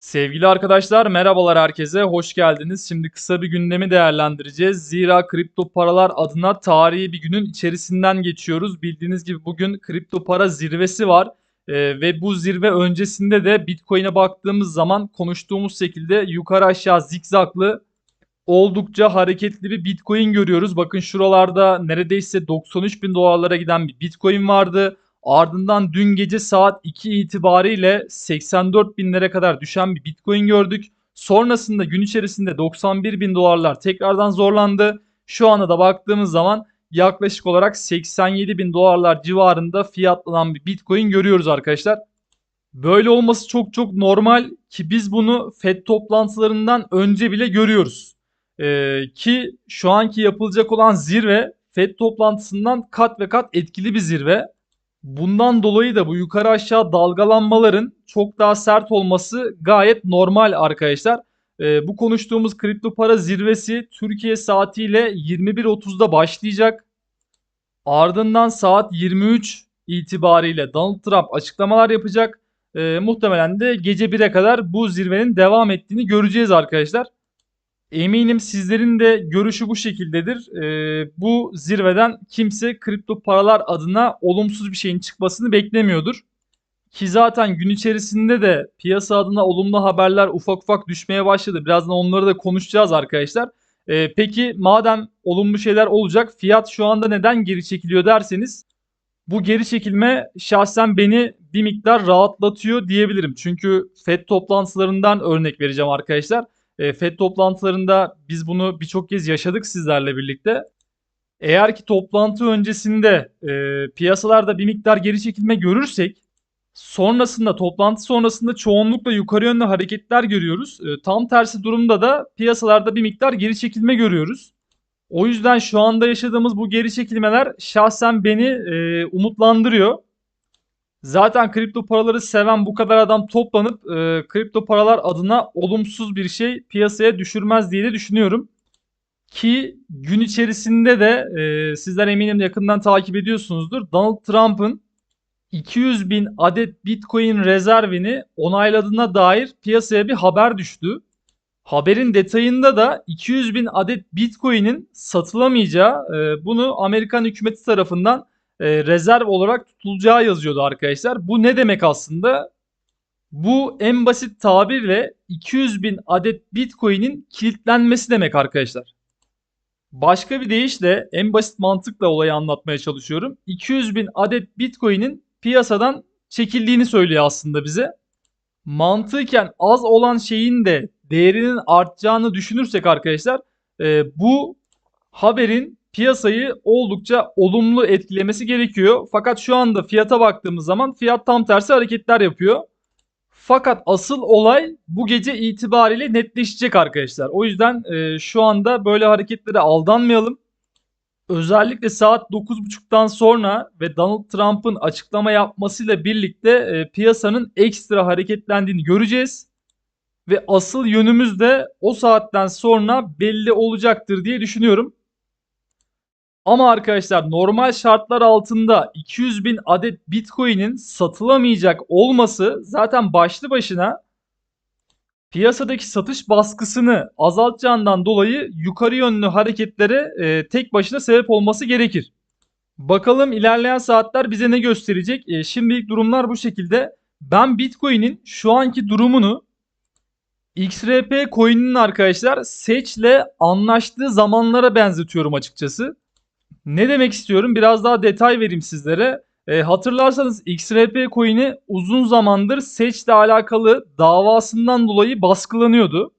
Sevgili arkadaşlar merhabalar herkese hoş geldiniz. Şimdi kısa bir gündemi değerlendireceğiz. Zira kripto paralar adına tarihi bir günün içerisinden geçiyoruz. Bildiğiniz gibi bugün kripto para zirvesi var. Ee, ve bu zirve öncesinde de Bitcoin'e baktığımız zaman konuştuğumuz şekilde yukarı aşağı zikzaklı oldukça hareketli bir Bitcoin görüyoruz. Bakın şuralarda neredeyse 93 bin dolarlara giden bir Bitcoin vardı. Ardından dün gece saat 2 itibariyle 84 binlere kadar düşen bir Bitcoin gördük. Sonrasında gün içerisinde 91 bin dolarlar tekrardan zorlandı. Şu anda da baktığımız zaman yaklaşık olarak 87 bin dolarlar civarında fiyatlanan bir Bitcoin görüyoruz arkadaşlar. Böyle olması çok çok normal ki biz bunu FED toplantılarından önce bile görüyoruz. Ee, ki şu anki yapılacak olan zirve FED toplantısından kat ve kat etkili bir zirve. Bundan dolayı da bu yukarı aşağı dalgalanmaların çok daha sert olması gayet normal arkadaşlar. Ee, bu konuştuğumuz kripto para zirvesi Türkiye saatiyle 21.30'da başlayacak. Ardından saat 23 itibariyle Donald Trump açıklamalar yapacak. Ee, muhtemelen de gece 1'e kadar bu zirvenin devam ettiğini göreceğiz arkadaşlar. Eminim sizlerin de görüşü bu şekildedir. Ee, bu zirveden kimse kripto paralar adına olumsuz bir şeyin çıkmasını beklemiyordur. Ki zaten gün içerisinde de piyasa adına olumlu haberler ufak ufak düşmeye başladı. Birazdan onları da konuşacağız arkadaşlar. Ee, peki madem olumlu şeyler olacak fiyat şu anda neden geri çekiliyor derseniz bu geri çekilme şahsen beni bir miktar rahatlatıyor diyebilirim. Çünkü FED toplantılarından örnek vereceğim arkadaşlar. E, FED toplantılarında biz bunu birçok kez yaşadık sizlerle birlikte. Eğer ki toplantı öncesinde e, piyasalarda bir miktar geri çekilme görürsek sonrasında toplantı sonrasında çoğunlukla yukarı yönlü hareketler görüyoruz. E, tam tersi durumda da piyasalarda bir miktar geri çekilme görüyoruz. O yüzden şu anda yaşadığımız bu geri çekilmeler şahsen beni e, umutlandırıyor. Zaten kripto paraları seven bu kadar adam toplanıp e, kripto paralar adına olumsuz bir şey piyasaya düşürmez diye de düşünüyorum. Ki gün içerisinde de e, sizler eminim yakından takip ediyorsunuzdur. Donald Trump'ın 200 bin adet Bitcoin rezervini onayladığına dair piyasaya bir haber düştü. Haberin detayında da 200 bin adet Bitcoin'in satılamayacağı e, bunu Amerikan hükümeti tarafından e, rezerv olarak tutulacağı yazıyordu arkadaşlar. Bu ne demek aslında? Bu en basit tabirle 200 bin adet Bitcoin'in kilitlenmesi demek arkadaşlar. Başka bir deyişle en basit mantıkla olayı anlatmaya çalışıyorum. 200 bin adet Bitcoin'in piyasadan çekildiğini söylüyor aslında bize. Mantıken az olan şeyin de değerinin artacağını düşünürsek arkadaşlar e, bu haberin piyasayı oldukça olumlu etkilemesi gerekiyor. Fakat şu anda fiyata baktığımız zaman fiyat tam tersi hareketler yapıyor. Fakat asıl olay bu gece itibariyle netleşecek arkadaşlar. O yüzden e, şu anda böyle hareketlere aldanmayalım. Özellikle saat 9.30'dan sonra ve Donald Trump'ın açıklama yapmasıyla birlikte e, piyasanın ekstra hareketlendiğini göreceğiz. Ve asıl yönümüz de o saatten sonra belli olacaktır diye düşünüyorum. Ama arkadaşlar normal şartlar altında 200 bin adet Bitcoin'in satılamayacak olması zaten başlı başına piyasadaki satış baskısını azaltacağından dolayı yukarı yönlü hareketlere e, tek başına sebep olması gerekir. Bakalım ilerleyen saatler bize ne gösterecek? E, şimdilik durumlar bu şekilde. Ben Bitcoin'in şu anki durumunu XRP coin'inin arkadaşlar Seç'le anlaştığı zamanlara benzetiyorum açıkçası. Ne demek istiyorum? Biraz daha detay vereyim sizlere. E, hatırlarsanız XRP coin'i uzun zamandır Seç'le alakalı davasından dolayı baskılanıyordu.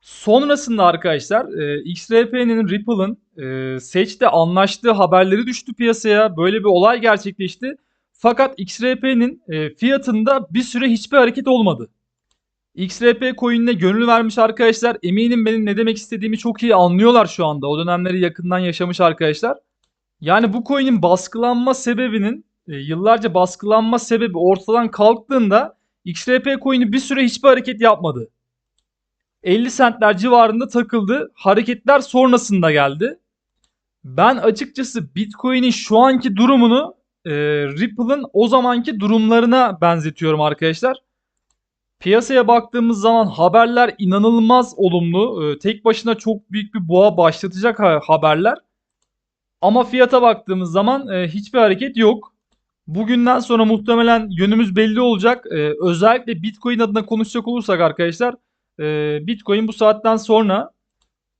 Sonrasında arkadaşlar e, XRP'nin Ripple'ın e, Seç'le anlaştığı haberleri düştü piyasaya. Böyle bir olay gerçekleşti. Fakat XRP'nin e, fiyatında bir süre hiçbir hareket olmadı. XRP coin'ine gönül vermiş arkadaşlar eminim benim ne demek istediğimi çok iyi anlıyorlar şu anda. O dönemleri yakından yaşamış arkadaşlar. Yani bu coin'in baskılanma sebebinin e, yıllarca baskılanma sebebi ortadan kalktığında XRP coin'i bir süre hiçbir hareket yapmadı. 50 centler civarında takıldı. Hareketler sonrasında geldi. Ben açıkçası Bitcoin'in şu anki durumunu e, Ripple'ın o zamanki durumlarına benzetiyorum arkadaşlar. Piyasaya baktığımız zaman haberler inanılmaz olumlu. Ee, tek başına çok büyük bir boğa başlatacak ha- haberler. Ama fiyata baktığımız zaman e, hiçbir hareket yok. Bugünden sonra muhtemelen yönümüz belli olacak. Ee, özellikle Bitcoin adına konuşacak olursak arkadaşlar, e, Bitcoin bu saatten sonra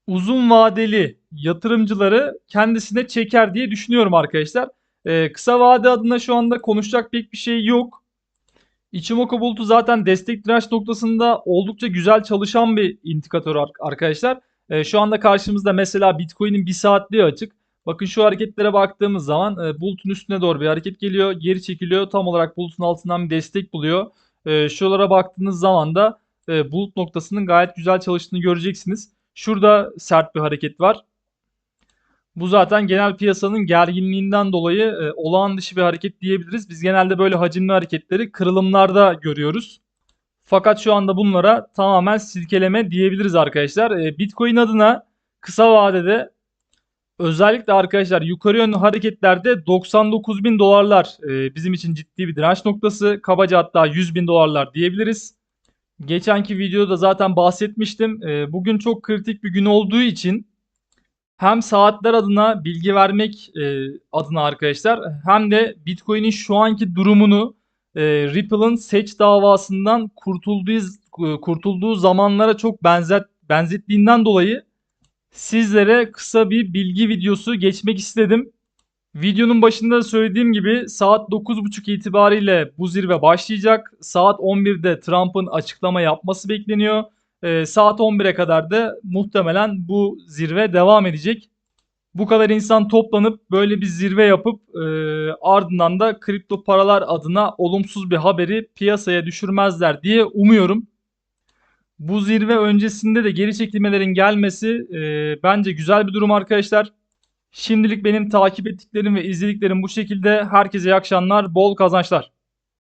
uzun vadeli yatırımcıları kendisine çeker diye düşünüyorum arkadaşlar. Ee, kısa vade adına şu anda konuşacak pek bir şey yok. Ichimoku bulutu zaten destek direnç noktasında oldukça güzel çalışan bir indikatör ar- arkadaşlar. Ee, şu anda karşımızda mesela Bitcoin'in bir saatliği açık. Bakın şu hareketlere baktığımız zaman e, bulutun üstüne doğru bir hareket geliyor. Geri çekiliyor. Tam olarak bulutun altından bir destek buluyor. E, şuralara baktığınız zaman da e, bulut noktasının gayet güzel çalıştığını göreceksiniz. Şurada sert bir hareket var. Bu zaten genel piyasanın gerginliğinden dolayı e, olağan dışı bir hareket diyebiliriz. Biz genelde böyle hacimli hareketleri kırılımlarda görüyoruz. Fakat şu anda bunlara tamamen silkeleme diyebiliriz arkadaşlar. E, Bitcoin adına kısa vadede özellikle arkadaşlar yukarı yönlü hareketlerde 99 bin dolarlar e, bizim için ciddi bir direnç noktası. Kabaca hatta 100 bin dolarlar diyebiliriz. Geçenki videoda zaten bahsetmiştim. E, bugün çok kritik bir gün olduğu için hem saatler adına bilgi vermek e, adına arkadaşlar hem de Bitcoin'in şu anki durumunu e, Ripple'ın seç davasından kurtulduğu kurtulduğu zamanlara çok benzet benzettiğinden dolayı sizlere kısa bir bilgi videosu geçmek istedim. Videonun başında da söylediğim gibi saat 9.30 itibariyle bu zirve başlayacak. Saat 11'de Trump'ın açıklama yapması bekleniyor. Ee, saat 11'e kadar da muhtemelen bu zirve devam edecek. Bu kadar insan toplanıp böyle bir zirve yapıp e, ardından da kripto paralar adına olumsuz bir haberi piyasaya düşürmezler diye umuyorum. Bu zirve öncesinde de geri çekilmelerin gelmesi e, bence güzel bir durum arkadaşlar. Şimdilik benim takip ettiklerim ve izlediklerim bu şekilde. Herkese iyi akşamlar, bol kazançlar.